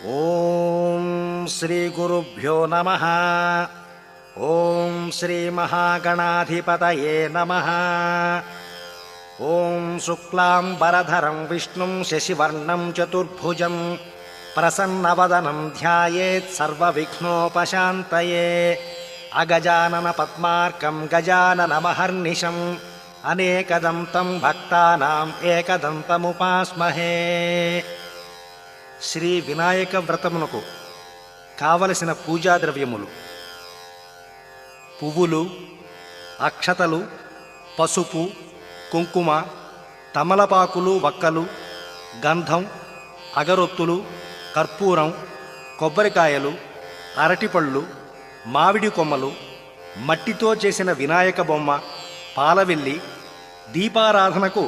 ॐ श्रीगुरुभ्यो नमः। ॐ श्रीमहागणाधिपतये नमः। ॐ शुक्लां वरधरं विष्णुं शशिवर्णं चतुर्भुजं प्रसन्नवदनं ध्यायेत्सर्वविघ्नोपशान्तये अगजाननपद्मार्कं गजाननमहर्निशम् अनेकदं तं भक्तानाम् एकदन्तमुपास्महे। శ్రీ వినాయక వ్రతమునకు కావలసిన పూజా ద్రవ్యములు. పువ్వులు అక్షతలు పసుపు కుంకుమ తమలపాకులు వక్కలు గంధం అగరొత్తులు కర్పూరం కొబ్బరికాయలు అరటిపళ్ళు మామిడి కొమ్మలు మట్టితో చేసిన వినాయక బొమ్మ పాలవెల్లి దీపారాధనకు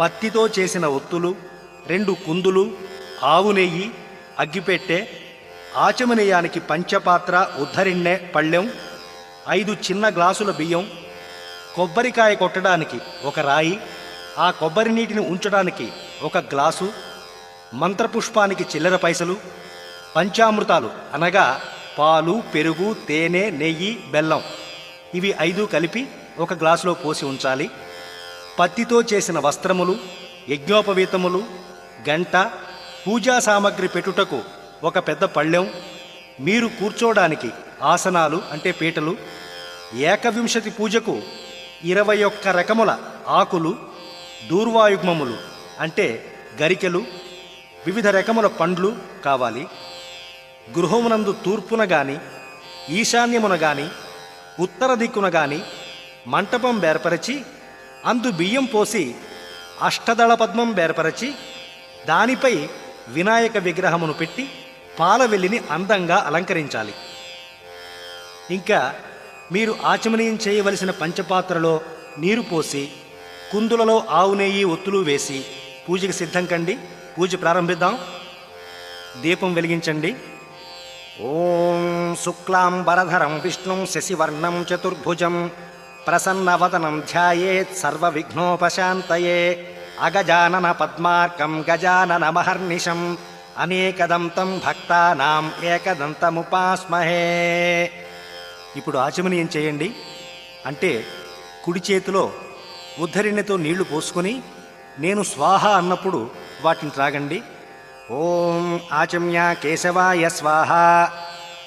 పత్తితో చేసిన ఒత్తులు రెండు కుందులు ఆవు నెయ్యి అగ్గిపెట్టె ఆచమనేయానికి పంచపాత్ర ఉద్ధరిణ్ణె పళ్ళెం ఐదు చిన్న గ్లాసుల బియ్యం కొబ్బరికాయ కొట్టడానికి ఒక రాయి ఆ కొబ్బరి నీటిని ఉంచడానికి ఒక గ్లాసు మంత్రపుష్పానికి చిల్లర పైసలు పంచామృతాలు అనగా పాలు పెరుగు తేనె నెయ్యి బెల్లం. ఇవి ఐదు కలిపి ఒక గ్లాసులో పోసి ఉంచాలి. పత్తితో చేసిన వస్త్రములు యజ్ఞోపవీతములు గంట పూజా సామగ్రి పెట్టుటకు ఒక పెద్ద పళ్ళెం మీరు కూర్చోడానికి ఆసనాలు అంటే పీటలు ఏకవింశతి పూజకు ఇరవై ఒక్క రకముల ఆకులు దూర్వాయుగ్మములు అంటే గరికెలు వివిధ రకముల పండ్లు కావాలి. గృహమునందు తూర్పున గాని ఈశాన్యమున గాని ఉత్తర దిక్కున గాని మంటపం బేర్పరచి అందు బియ్యం పోసి అష్టదళ పద్మం బేర్పరచి దానిపై వినాయక విగ్రహమును పెట్టి పాలవెల్లిని అందంగా అలంకరించాలి. ఇంకా మీరు ఆచమనీయం చేయవలసిన పంచపాత్రలో నీరు పోసి కుందులలో ఆవు నెయ్యి ఒత్తులు వేసి పూజకి సిద్ధం కండి. పూజ ప్రారంభిద్దాం. దీపం వెలిగించండి. ఓం శుక్లాంబరధరం విష్ణుం శశివర్ణం చతుర్భుజం ప్రసన్నవదనం ధ్యాయేత్ సర్వవిఘ్నోపశాంతయే. అగజానన పద్మార్కం గజాననమహర్నిశం అనేకదంతం భక్తానాం ఏకదంతముపాస్మహే. ఇప్పుడు ఆచమనీయం చేయండి. అంటే కుడి చేతిలో ఉద్ధరిణితో నీళ్ళు పోసుకొని నేను స్వాహ అన్నప్పుడు వాటిని త్రాగండి. ఓం ఆచమ్య కేశవాయ స్వాహ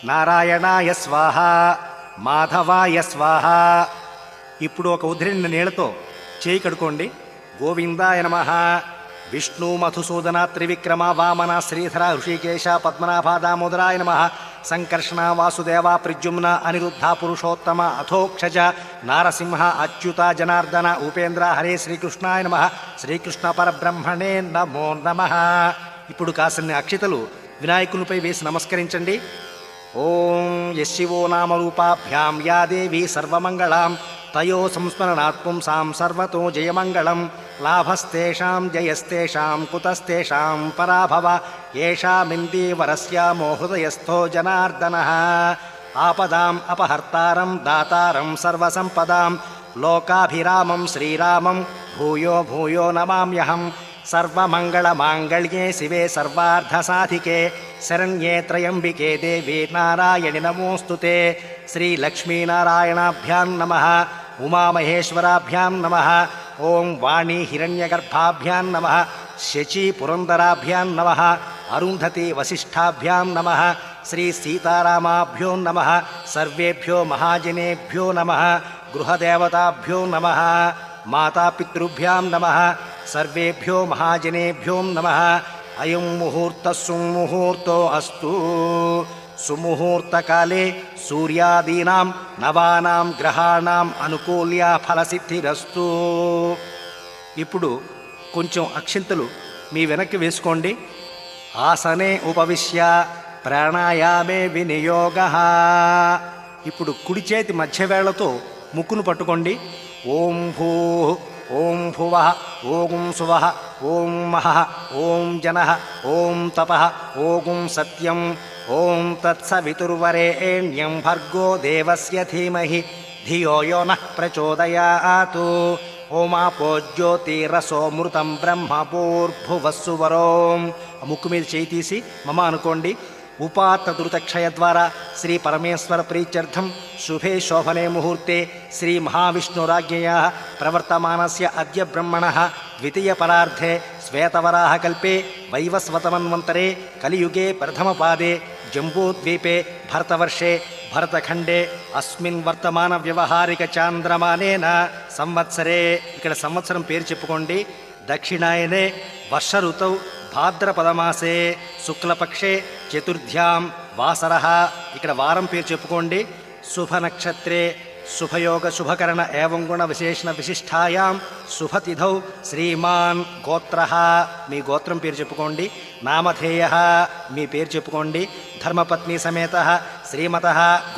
నారాయణాయ స్వాహ మాధవాయ స్వాహ. ఇప్పుడు ఒక ఉద్ధరిణ నీళ్ళతో చేయి కడుకోండి. గోవిందాయ నమ. విష్ణు మధుసూదన త్రివిక్రమ వామన శ్రీధర హృషికేశ పద్మనాభ దామోదరాయ నమ. సంకర్షణ వాసుదేవ ప్రద్యుమ్న అనిరుద్ధ పురుషోత్తమ అథోక్షజ నారసింహ అచ్యుత జనార్దన ఉపేంద్ర హరే శ్రీకృష్ణాయ నమ. శ్రీకృష్ణ పరబ్రహ్మణే నమో నమ. ఇప్పుడు కాసిన్ని అక్షితలు వినాయకునిపై వేసి నమస్కరించండి. ఓం యశివో నామరూపాభ్యాం యా దేవి సర్వమంగళాం. తయో సంస్మరణాత్పుంసాం సర్వతో జయమంగళం. लाभस्तेषां जयस्तेषां कुतस्तेषां पराभव। येषामिन्दीवरस्य मोहृदयस्थो जनार्दनः। आपदाम् अपहर्तारं दातारं सर्वसम्पदां लोकाभिरामं श्रीरामं भूयो भूयो नमाम्यहं सर्वमङ्गलमाङ्गल्ये शिवे सर्वार्धसाधिके। शरण्ये त्रयम्बिके देवी नारायणि नमोऽस्तु ते। श्रीलक्ष्मीनारायणाभ्यां नमः। उमामहेश्वराभ्यां नमः। ॐ वाणी हिरण्यगर्भाभ्यां नमः शचीपुरन्दराभ्यां नमः अरुन्धति वसिष्ठाभ्यां नमः श्रीसीतारामाभ्यो नमः सर्वेभ्यो महाजनेभ्यो नमः गृहदेवताभ्यो नमः मातापितृभ्यां नमः सर्वेभ्यो महाजनेभ्यो नमः। अयं मुहूर्तः सुं मुहूर्तोऽस्तु సుముహూర్తకాలే సూర్యాదీనాం నవానాం గ్రహాణం అనుకూల్య ఫలసిద్ధిరస్తు ఇప్పుడు కొంచెం అక్షింతలు మీ వెనక్కి వేసుకోండి. ఆసనే ఉపవిశ్య ప్రాణాయామే వినియోగ। ఇప్పుడు కుడి చేతి మధ్యవేళ్ళతో ముక్కును పట్టుకోండి. ఓం భూ ఓం భువ ఓం సువ ఓం మహ ఓం జన ఓం తప ఓం సత్యం ఓం తత్సవితుర్వరేణ్యం భర్గో దేవస్య ధీమహి ధియో యో నః ప్రచోదయాతు ఓమాపో జ్యోతిరసోమృతం బ్రహ్మ భూర్భువస్సువరోం ముక్కు మీద చేయి తీసి మమ అనుకోండి ఉపాత్త దురితక్షయ ద్వారా శ్రీ పరమేశ్వర ప్రీత్యర్థం శుభే శోభనే ముహూర్తే శ్రీ మహావిష్ణురాజ్ఞయ ప్రవర్తమానస్య అద్య బ్రహ్మణ ద్వితీయ పరార్థే శ్వేతవరాహకల్పే వైవస్వతమన్వంతరే కలియుగే ప్రథమపాదే జంబూద్వీపే భరతవర్షే భరతఖండే అస్మిన్ వర్తమాన వ్యవహారిక చాంద్రమానేన సంవత్సరే. ఇక్కడ సంవత్సరం పేరు చెప్పుకోండి. దక్షిణాయనే వర్ష ఋతౌ భాద్రపదమాసే. శుక్లపక్షే చతుర్థ్యాం వాసర. ఇక్కడ వారం పేరు చెప్పుకోండి. శుభ నక్షత్రే శుభయోగ శుభకరణ ఏవం గుణ విశేషణ విశిష్టాయాం శుభతిథౌ శ్రీమాన్ గోత్ర. మీ గోత్రం పేరు చెప్పుకోండి. నామధేయ మీ పేరు చెప్పుకోండి. ధర్మపత్ని సమేత శ్రీమత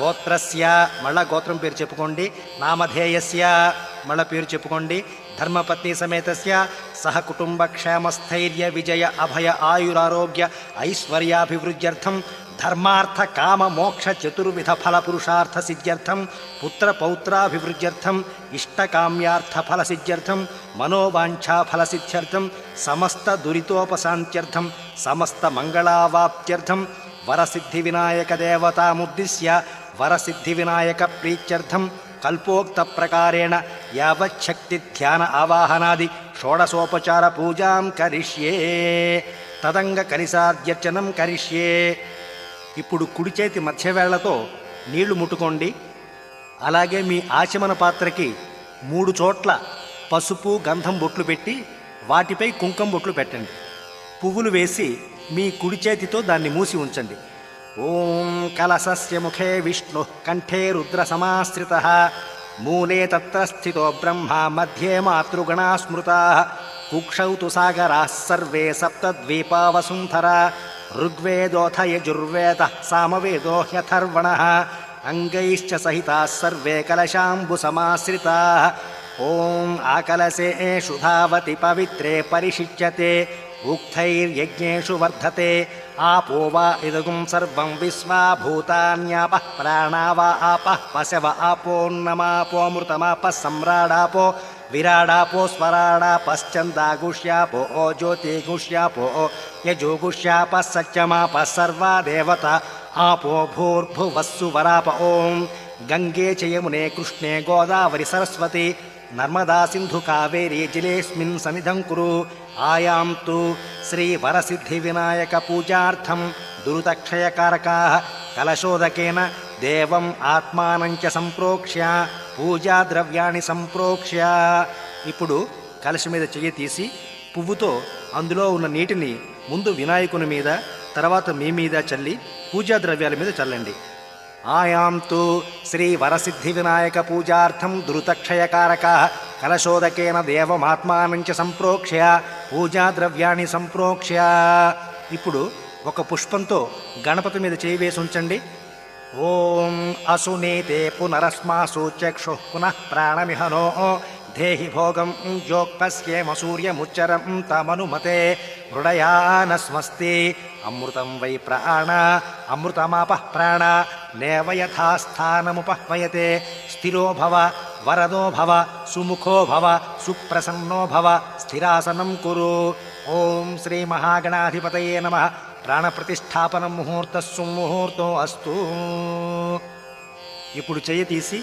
గోత్రస్య మళ్ళా గోత్రం పేరు చెప్పుకోండి. నామధేయస్య మళ్ళా పేరు చెప్పుకోండి. ధర్మపత్ని సమేతస్య సహ కుటుంబ క్షేమస్థైర్య విజయ అభయ ఆయురారోగ్య ఐశ్వర్యాభివృద్ధ్యర్థం ధర్మార్థ కామ మోక్ష చతుర్విధ ఫల పురుషార్థ సిద్ధ్యర్థం పుత్ర పౌత్రాభివృద్ధ్యర్థం ఇష్టకామ్యార్థ ఫల సిద్ధ్యర్థం మనోవాంఛా ఫల సిద్ధ్యర్థం సమస్త దురితోపశాంత్యర్థం సమస్త మంగళావాప్త్యర్థం వరసిద్ధి వినాయక దేవతాముద్దిశ్య వరసిద్ధి వినాయక ప్రీత్యర్థం కల్పోక్త ప్రకారేణ యావచ్చక్తి ధ్యాన ఆవాహనాది షోడసోపచార పూజాం కరిష్యే తదంగ కలిసాద్యర్చనం కరిష్యే ఇప్పుడు కుడి చేతి మత్స్యవేళ్ళతో నీళ్ళు ముట్టుకోండి. అలాగే మీ ఆచమన పాత్రకి మూడు చోట్ల పసుపు గంధం బొట్లు పెట్టి వాటిపై కుంకం బొట్లు పెట్టండి. పువ్వులు వేసి మీ కుడి చేతితో దాన్ని మూసి ఉంచండి. ఓం కలసస్య ముఖే విష్ణు కంఠే రుద్ర సమాశ్రిత. మూలే తత్ర స్థితో బ్రహ్మ మధ్యే మాతృగణా స్మృతా. కుక్షౌ సాగరా సర్వే సప్తద్వీపావసుంధరా ऋग्वेदोऽथ यजुर्वेदः सामवेदो ह्यथर्वणः अङ्गैश्च सहिताः सर्वे कलशाम्बुसमाश्रिताः। ॐ आकलसे एषु धावति पवित्रे परिषिच्यते उक्थैर्यज्ञेषु वर्धते। आपो वा इदगुं सर्वं विस्मा भूतान्यापः प्राणा वा आपः पशव आपोन्नमापोऽमृतमापः सम्राडापो विराडापो स्मराडापश्चन्दागुष्यापो ओ ज्योतिगुष्यापो ओ यजुगुष्यापः सत्यमापः सर्वा देवता आपो भूर्भुवस्सुवराप ॐ गङ्गे च यमुने कृष्णे गोदावरि सरस्वती नर्मदा सिन्धुकावेरीजलेऽस्मिन् समिधं कुरु आयां तु श्रीवरसिद्धिविनायकपूजार्थं दुरुतक्षयकारकाः कलशोदकेन देवम् आत्मानं च सम्प्रोक्ष्य। పూజా ద్రవ్యాన్ని సంప్రోక్ష్య. ఇప్పుడు కలశ మీద చెయ్యి తీసి పువ్వుతో అందులో ఉన్న నీటిని ముందు వినాయకుని మీద తర్వాత మీ మీద చల్లి పూజా ద్రవ్యాల మీద చల్లండి. ఆయాం తు శ్రీ వరసిద్ధి వినాయక పూజార్థం ద్రుతక్షయకారక కలశోదకేన దేవమాత్మానం సంప్రోక్ష్య పూజా ద్రవ్యాన్ని సంప్రోక్ష్య. ఇప్పుడు ఒక పుష్పంతో గణపతి మీద చేయి వేసి ఉంచండి. ॐ असुनीते पुनरस्मासु चक्षुः पुनः प्राणमिहनो। देहि धेहि भोगं योक्तस्येमसूर्यमुच्चरं तमनुमते। हृडया न स्वस्ति अमृतं वै प्राण अमृतमापः प्राण। नेव यथास्थानमुपह्वयते स्थिरो भव वरदो भव सुमुखो भव सुप्रसन्नो भव स्थिरासनं कुरु। ॐ श्रीमहागणाधिपतये नमः। ప్రాణప్రతిష్టాపనం ముహూర్త సుముహూర్తం అస్తు. ఇప్పుడు చెయ్యి తీసి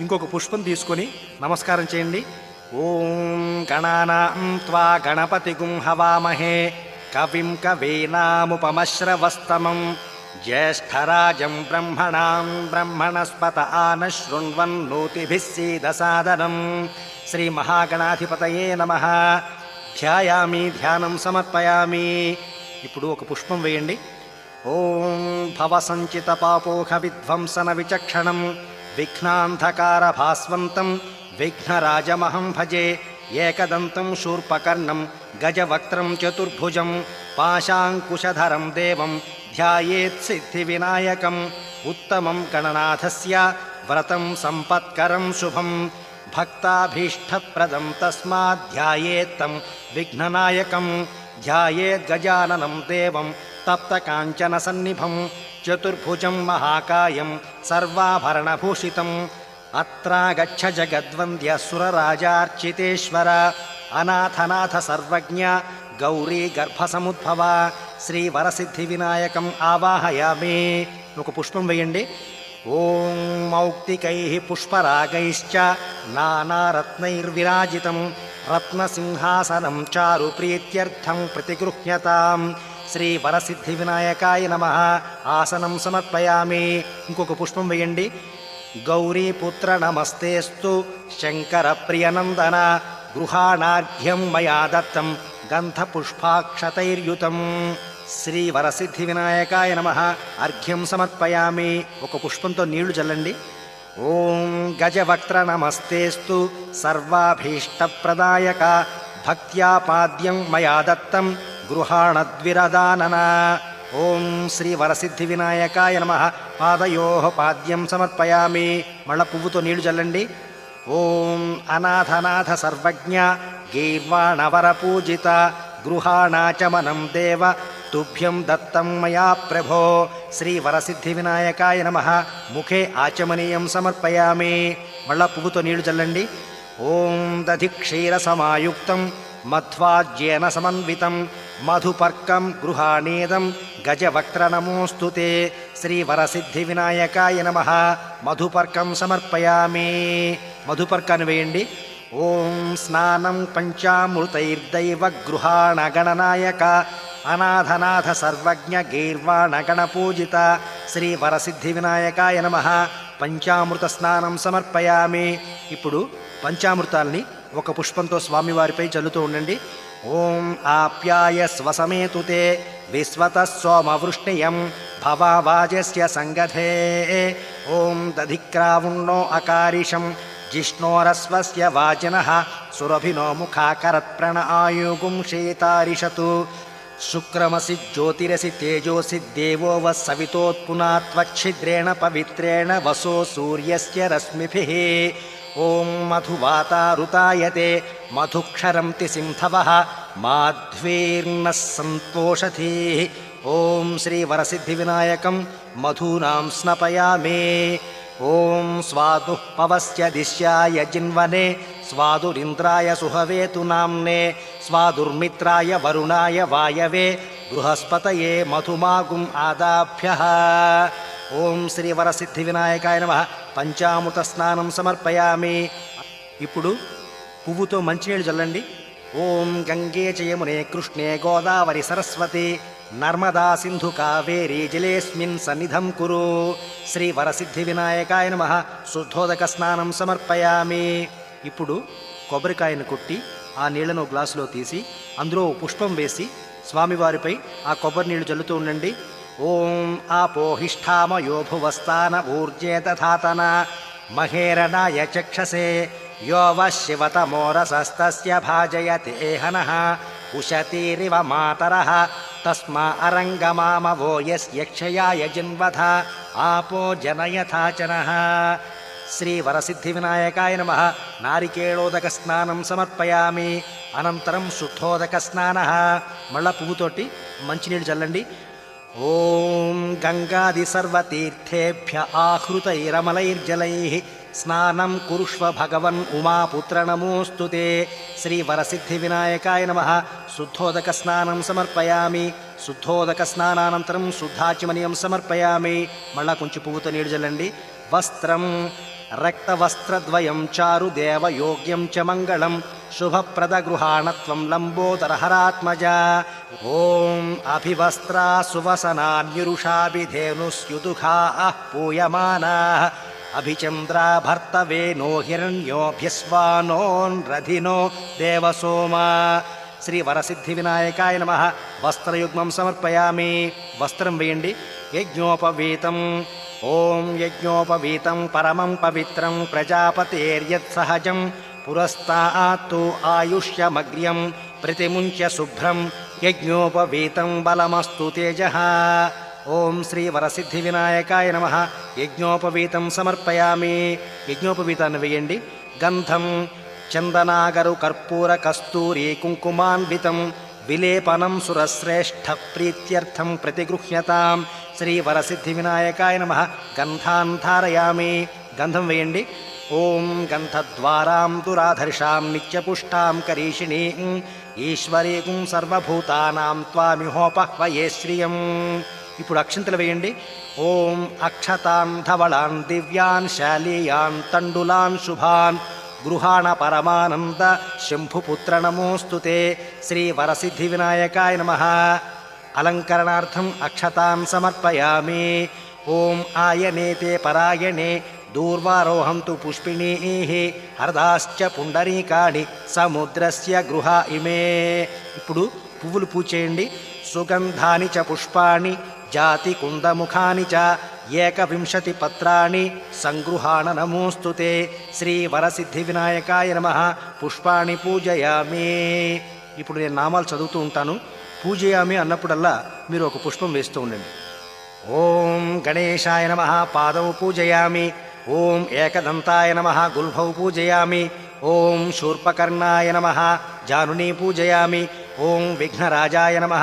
ఇంకొక పుష్పం తీసుకొని నమస్కారం చేయండి. ఓం గణానాం త్వా గణపతి గుం హవామహే. కవిం కవీనాముపమశ్రవస్తమం. జ్యేష్ఠరాజం బ్రహ్మణాం బ్రహ్మణస్పత ఆన శృణ్వన్నోతిభిः సీదసాదనం. శ్రీ నమ. ధ్యాయామి ధ్యానం సమర్పయామి. ఇప్పుడు ఒక పుష్పం వేయండి ఓం భవ సంచిత పాపోహ విధ్వంసన విచక్షణం విఘ్నాంధకార భాస్వంతం విఘ్నరాజమహం భజే ఏకదంతం శూర్పకర్ణం గజవక్త్రం చతుర్భుజం పాశాంకుశధరం దేవం ధ్యాయేత్ సిద్ధి వినాయకం ఉత్తమం గణనాథస్య వ్రతం సంపత్కరం శుభం భక్తాభీష్టప్రదం తస్మాధ్యాయేత్తం ध्यायेद्गजानेवं देवं तप्तकाञ्चनसन्निभं चतुर्भुजं महाकायं सर्वाभरणभूषितम् अत्रागच्छ जगद्वन्द्य सुरराजार्चितेश्वर अनाथनाथ सर्वज्ञ गौरी गर्भसमुद्भव श्रीवरसिद्धिविनायकम् आवाहयामि। पुष्पं वेयण्डि ॐ मौक्तिकैः पुष्परागैश्च नानारत्नैर्विराजितम्। రత్నసింహాసనం చారు ప్రీత్యర్థం ప్రతిగృహ్యతాం శ్రీ వరసిద్ధి వినాయకాయ నమ ఆసనం సమర్పయామి ఇంకొక పుష్పం వేయండి గౌరీపుత్ర నమస్తేస్తు శంకర ప్రియనందన గృహాణార్ఘ్యం మయా దత్తం గంధపుష్పాక్షతైర్యుతం శ్రీ వరసిద్ధి వినాయకాయ నమ అర్ఘ్యం సమర్పయామి ఒక పుష్పంతో నీళ్ళు చల్లండి ఓం గజవక్త్ర నమస్తేస్తు సర్వాభీష్టప్రదాయక భక్త్యా పాద్యం మయా దత్తం గృహాణద్విరదానన. ఓం శ్రీ వరసిద్ధి వినాయకాయ నమ. పాదయో పాద్యం సమర్పయామి. మళ్ళ పువ్వుతో నీళ్ళు చల్లండి ఓం అనాథనాథ సర్వజ్ఞ గీర్వాణవర పూజిత గృహాణాచమనం దేవ. తుభ్యం దత్తం మయా ప్రభో. శ్రీ వరసిద్ధి వినాయకాయ నమ. ముఖే ఆచమనీయం సమర్పయామి. మళ్ళా పువ్వుతో నీళ్ళు చల్లండి. ఓం దధి క్షీర సమాయుక్తం మధ్వాజ్యేన సమన్వితం. మధుపర్కం గృహాణేదం. గజవక్త్ర నమోస్తు శ్రీ వరసిద్ధి వినాయకాయ నమ. మధుపర్కం సమర్పయామి. మధుపర్కాన్ని వేయండి. ఓం స్నానం పంచామృతైర్దైవ గృహాణగణనాయక అనాథనాథ సర్వజ్ఞ గీర్వాణగణపూజిత శ్రీ వరసిద్ధి వినాయకాయ నమ. పంచామృత స్నానం సమర్పయామి. ఇప్పుడు పంచామృతాల్ని ఒక పుష్పంతో స్వామివారిపై చల్లుతూ ఉండండి. ఓం ఆప్యాయ స్వసమేతుతే విశ్వత సోమవృష్ణియం భవావాజస్య సంగధే. ఓం దధిక్రావుణ్ణో అకారిషం జిష్ణోరస్వస్య వాజినః సురభినో ముఖాకరత్ప్రణ ఆయుగుం శేతారిషతు शुक्रमसि ज्योतिरसि तेजोऽसि देवो वः सवितोत्पुना त्वच्छिद्रेण पवित्रेण वसो सूर्यस्य रश्मिभिः। ॐ मधुवातारुतायते मधुक्षरन्ति सिन्धवः माध्वीर्नः सन्तोषधीः। ॐ श्रीवरसिद्धिविनायकं मधूनां स्नपयामि। ॐ स्वादुः पवस्य दिश्याय जिन्वने స్వాదురింద్రాయ సుహవేతు నామ్నే స్వాదుర్మిత్రాయ వరుణాయ వాయవే బృహస్పతయే మధుమాగుం ఆదాభ్య. ఓం శ్రీ వరసిద్ధి వినాయకాయ నమ. పంచామృత స్నానం సమర్పయామి. ఇప్పుడు పువ్వుతో మంచినీళ్ళు చల్లండి ఓం గంగే చయమునే కృష్ణే గోదావరి సరస్వతి. నర్మదా సింధు కావేరీ జలేస్మిన్ సన్నిధం కురు. శ్రీ వరసిద్ధి వినాయకాయ నమ. శుద్ధోదక స్నానం సమర్పయామి. ఇప్పుడు కొబ్బరికాయను కొట్టి ఆ నీళ్ళను గ్లాసులో తీసి అందులో పుష్పం వేసి స్వామివారిపై ఆ కొబ్బరి నీళ్ళు చల్లుతూ ఉండండి. ఓం ఆపోహిష్ఠామయో ఊర్జే ఊర్జేతధాతన మహేరణాయ చక్షసే యోవ వ శివతమోరసస్తస్య భాజయతే తేహన ఉషతీరివ మాతరः తస్మా అరంగమామవో యస్యక్షయాయ జిన్వథ ఆపో జనయథాచన శ్రీ వరసిద్ధి వినాయకాయ నమ నారికేళోదక స్నానం సమర్పయామి అనంతరం శుద్ధోదక స్నాన మళ్ళా పువ్వుతోటి మంచినీళ్ళు చల్లండి. ఓం గంగాది సర్వతీర్థేభ్య ఆహృతైరమలైర్జలై. స్నానం కురుష్వ భగవన్ ఉమాపుత్ర నమోస్తు శ్రీ వరసిద్ధి వినాయకాయ నమ. శుద్ధోదక స్నానం సమర్పయామి. శుద్ధోదక స్నానానంతరం శుద్ధాచమనీయం సమర్పయామి. మళ్ళా కొంచెం పువ్వుతో నీడు చల్లండి. వస్త్రం रक्तवस्त्रद्वयं चारु देवयोग्यम् च मङ्गलं शुभप्रदगृहाणत्वं लम्बोदरहरात्मज। ॐ अभिवस्त्रा सुवसनान्युरुषाभिधेनुस्युदुखा अः पूयमानाः। अभिचन्द्रा भर्तवे नो हिरण्योऽभिस्वानोन्रधिनो देवसोमा। श्रीवरसिद्धिविनायकाय नमः। वस्त्रयुग्मं समर्पयामि। वस्त्रं वेण्डि यज्ञोपवीतम्। యజ్ఞోపవీతం ఓం యజ్ఞోపవీతం పరమం పవిత్రం ప్రజాపతేర్యత్ సహజం పురస్తాత్తు ఆయుష్యమగ్ర్యం ప్రతిముంచ్య శుభ్రం యజ్ఞోపవీతం బలమస్తు తేజ ఓం శ్రీ వరసిద్ధి వినాయకాయ నమ యజ్ఞోపవీతం సమర్పయామి యజ్ఞోపవీతాన్ని వేయండి గంధం చందనాగరు కర్పూర కస్తూరి కుంకుమాన్వితం విలేపనం సురశ్రేష్ఠ ప్రీత్యర్థం ప్రతిగృహ్యతాం శ్రీ వరసిద్ధి వినాయకాయ నమ గంధాన్ ధారయామి గంధం వేయండి ఓం గంధద్వారాం దురాధర్షాం నిత్యపుష్టాం కరీషిణీం ఈశ్వరీకుం సర్వభూతానాం త్వామిహోపహ్వయే శ్రియం ఇప్పుడు అక్షంతలు వేయండి ఓం అక్షతాన్ ధవళాన్ దివ్యాన్ శాలీయాన్ తండులాన్ శుభాన్ గృహాణ పరమానంద శంభుపుత్ర నమోస్తుతే శ్రీ వరసిద్ధి వినాయకాయ నమ అలంకరణార్థం అక్షతాన్ సమర్పయామి ఓం ఆయనేతే పరాయణే దూర్వారోహం తు పుష్పిణీః హరదాశ్చ పుండరీకాణి సముద్రస్య గృహ ఇమే ఇప్పుడు పువ్వులు పూచేయండి సుగంధాని చ పుష్పాణి జాతి కుందముఖాని చ ఏకవింశతి పత్రాణి సంగృహాణ నమోస్తుతే శ్రీ వరసిద్ధి వినాయకాయ నమ పుష్పాణి పూజయామి। ఇప్పుడు నేను నామాలు చదువుతూ ఉంటాను. పూజయామి అన్నప్పుడల్లా మీరు ఒక పుష్పం వేస్తూ ఉండండి. ఓం గణేశాయ నమ పాదవు పూజయామి. ఓం ఏకదంతాయ నమ గుల్భౌ పూజయామి. ఓం శూర్పకర్ణాయ నమ జానునీ పూజయామి. ఓం విఘ్నరాజాయ నమ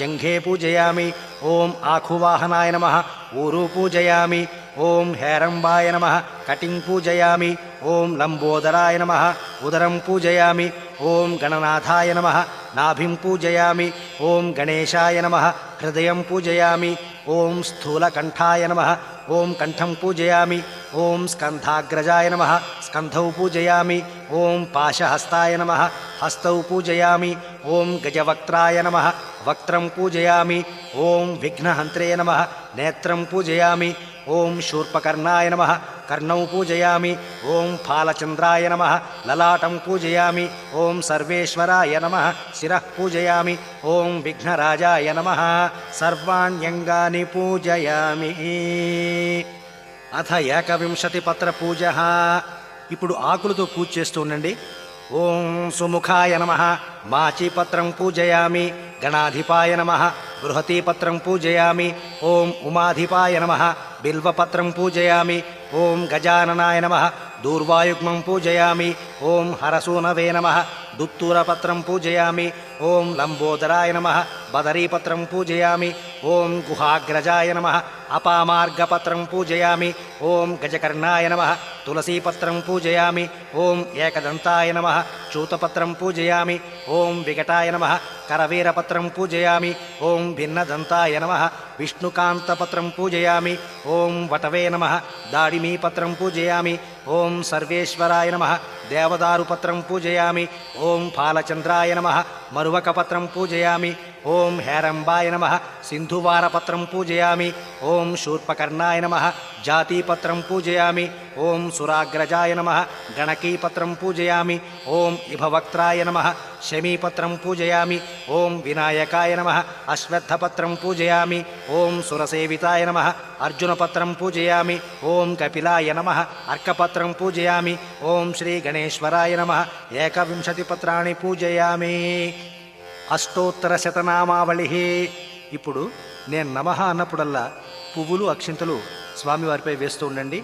జంఘే పూజయామి. ఓం ఆఖువాహనాయ నమ ఊరు పూజయామి. ఓం హేరంబాయ నమ కటిం పూజయామి. ఓం లంబోదరాయ నమ ఉదరం పూజయామి. ఓం గణనాథాయ నమ नाभिं पूजयामि। ॐ गणेशाय नमः। हृदयं पूजयामि। ॐ स्थूलकण्ठाय नमः। ॐ कण्ठं पूजयामि। ॐ स्कन्धाग्रजाय नमः। स्कन्धौ पूजयामि। ॐ पाशहस्ताय नमः। हस्तौ पूजयामि। ॐ गजवक्त्राय नमः। वक्त्रं पूजयामि। ॐ विघ्नहन्त्रे नमः। नेत्रं पूजयामि। ఓం శూర్పకర్ణాయ నమ. కర్ణం పూజయామి. ఓం ఫాలచంద్రాయ నమ. లలాటం పూజయామి. ఓం సర్వేశ్వరాయ నమ. శిర పూజయామి. ఓం విఘ్నరాజాయ నమ. సర్వాణ్యంగాని పూజయామి. అథ ఏకవింశతి పత్ర పూజ. ఇప్పుడు ఆకులతో పూజ చేస్తూ ఉండండి. ఓం సుముఖాయ నమ. మాచిపత్రం పూజయామి. గణాధిపాయ నమ. बृहतीपत्रं पूजयामि। ॐ उमाधिपाय नमः। बिल्वपत्रं पूजयामि। ॐ गजाननाय नमः। दूर्वायुग्मं पूजयामि। ॐ हरसूनवे नमः। दुत्तूरपत्रं पूजयामि। ॐ लम्बोदराय नमः बदरीपत्रं पूजयामि। ॐ गुहाग्रजाय नमः अपामार्गपत्रं पूजयामि। ॐ गजकर्णाय नमः तुलसीपत्रं पूजयामि। ॐ एकदन्ताय नमः चूतपत्रं पूजयामि। ॐ विकटाय नमः करवीरपत्रं पूजयामि। ॐ भिन्नदन्ताय नमः विष्णुकान्तपत्रं पूजयामि। ॐ वटवे नमः दाडिमीपत्रं पूजयामि। ॐ सर्वेश्वराय नमः देवदारुपत्रं पूजयामि। ॐ फालचन्द्राय नमः। मरुवकपत्रं पूजयामि। ॐ हेरम्बाय नमः। सिन्धुवारपत्रं पूजयामि। ॐ शूर्पकर्णाय नमः। जातीपत्रं पूजयामि। ॐ सुराग्रजाय नमः। गणकीपत्रं पूजयामि। ॐ इभवक्त्राय नमः। शमीपत्रं पूजयामि। ॐ विनायकाय नमः। अश्वत्थपत्रं पूजयामि। ॐ सुरसेविताय नमः। अर्जुनपत्रं पूजयामि। ॐ कपिलाय नमः। अर्कपत्रं पूजयामि। ॐ श्रीगणे గణేశ్వరాయ నమ. ఏకవింశతి పత్రాన్ని పూజయామి. అష్టోత్తర శతనామావళి ఇప్పుడు నేను నమః అన్నప్పుడల్లా పువ్వులు అక్షింతలు స్వామివారిపై వేస్తూ ఉండండి.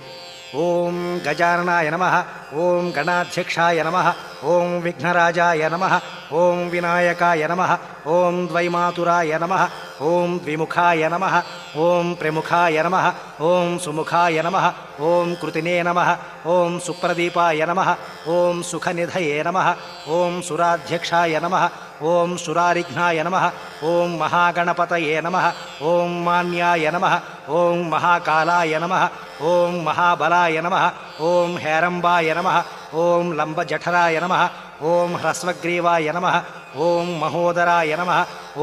ఓం గజాననాయ నమ. ఓం గణాధ్యక్షాయ నమ. ఓం విఘ్నరాజాయ నమ. ఓం వినాయకాయ నమ. ఓం ద్వైమాతురాయ నమ. ॐ द्विमुखाय नमः ॐ प्रमुखाय नमः ॐ सुमुखाय नमः ॐ कृतिने नमः ॐ सुप्रदीपाय नमः ॐ सुखनिधये नमः ॐ सुराध्यक्षाय नमः ॐ सुरारिघ्नाय नमः ॐ महागणपतये नमः ॐ मान्याय नमः ॐ महाकालाय नमः ॐ महाबलाय नमः ॐ हेरम्बाय नमः ॐ लम्बजठराय नमः ॐ ह्रस्वग्रीवाय नमः ஓம் மகோதராய நம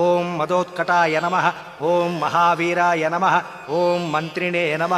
ஓம் மதோத்கட்டாய நம ஓம் மகாவீராய நம ஓம் மந்திரிணே நம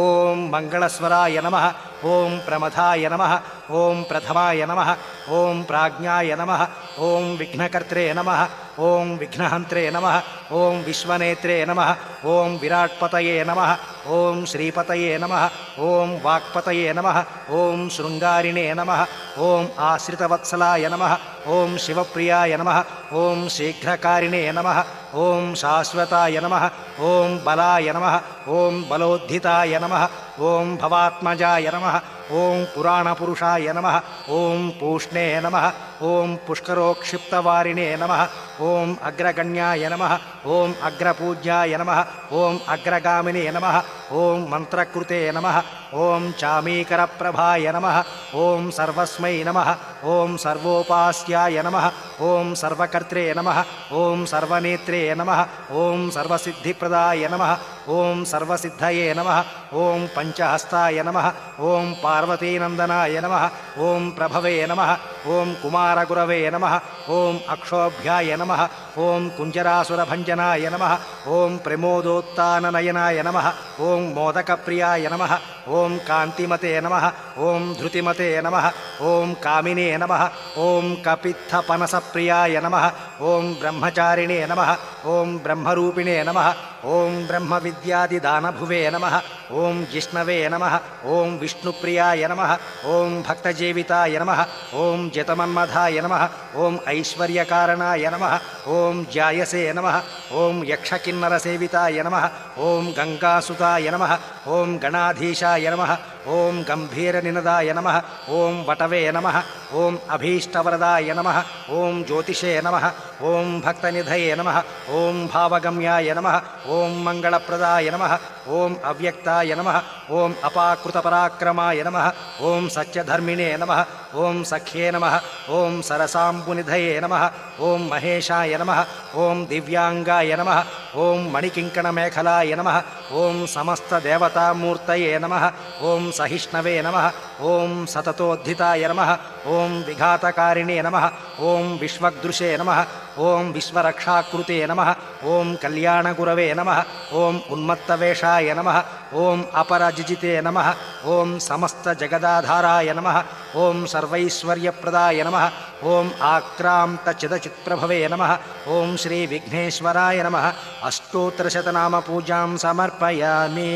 ஓம் மங்களஸ்வராய நம ॐ प्रमथाय नमः ॐ प्रथमाय नमः ॐ प्राज्ञाय नमः ॐ विघ्नकर्त्रे नमः ॐ विघ्नहन्त्रे नमः ॐ विश्वनेत्रे नमः ॐ विराट्पतये नमः ॐ श्रीपतये नमः ॐ वाक्पतये नमः ॐ शृङ्गारिणे नमः ॐ आश्रितवत्सलाय नमः ॐ शिवप्रियाय नमः ॐ शीघ्रकारिणे नमः ॐ शाश्वताय नमः ॐ बलाय नमः ॐ बलोद्धिताय नमः ॐ भवात्मजाय नमः ॐ पुराणपुरुषाय नमः ॐ पूष्णे नमः ॐ पुष्करोक्षिप्तवारिणे नमः ॐ अग्रगण्याय नमः ॐ अग्रपूज्याय नमः ॐ अग्रगामिने नमः ॐ मन्त्रकृते नमः ॐ चामीकरप्रभाय नमः ॐ सर्वस्मै नमः ॐ सर्वोपास्याय नमः ॐ सर्वकर्त्रे नमः ॐ सर्वनेत्रे नमः ॐ सर्वसिद्धिप्रदाय नमः ॐ सर्वसिद्धये नमः ॐ पञ्चहस्ताय नमः ॐ पार्वतीनन्दनाय नमः ॐ प्रभवे नमः ॐ कुमारगुरवे नमः ॐ अक्षोभ्याय नमः ॐ कुञ्जरासुरभञ्जनाय नमः ॐ प्रमोदोत्ताननयनाय नमः ॐ मोदकप्रियाय नमः ॐ कान्तिमते नमः ॐ धृतिमते नमः ॐ कामिने पित्थपनसप्रियाय नमः। ॐ कपित्थपनसप्रियाय नमः। ॐ ब्रह्मचारिणे नमः। ॐ ब्रह्मरूपिणे नमः। ॐ ब्रह्मविद्यादिदानभुवे नमः ॐ जिष्णवे नमः ॐ विष्णुप्रियाय नमः ॐ भक्तजीविताय नमः ॐ जतमन्मथाय नमः ॐ ऐश्वर्यकारणाय नमः ॐ जायसे नमः ॐ यक्षकिन्नरसेविताय नमः ॐ गङ्गासुताय नमः ॐ गणाधीशाय नमः ॐ गम्भीरनिनदाय नमः ॐ वटवे नमः ॐ अभीष्टवरदाय नमः ॐ ज्योतिषे नमः ॐ भक्तनिधये नमः ॐ भावगम्याय नमः ॐ मङ्गलप्रदाय नमः ॐ अव्यक्ताय नमः ॐ अपाकृतपराक्रमाय नमः ॐ सत्यधर्मिणे नमः ॐ सख्ये नमः ॐ सरसाम्बुनिधये नमः ॐ महेशाय नमः ॐ दिव्याङ्गाय नमः ॐ मणिकिङ्कणमेखलाय नमः ॐ समस्तदेवतामूर्तये नमः ॐ सहिष्णवे नमः ॐ सततोद्धिताय नमः ॐ विघातकारिणे नमः ॐ विश्वदृशे नमः ॐ विश्वरक्षाकृते नमः ॐ कल्याणगुरवे नमः ॐ उन्मत्तवेषाय नमः ॐ अपरजिजिते नमः ॐ समस्तजगदाधाराय नमः ॐ सर्वैश्वर्यप्रदाय नमः ॐ आक्रान्तचिदचित्प्रभवे नमः ॐ श्रीविघ्नेश्वराय नमः। अष्टोत्तरशतनामपूजां समर्पयामि।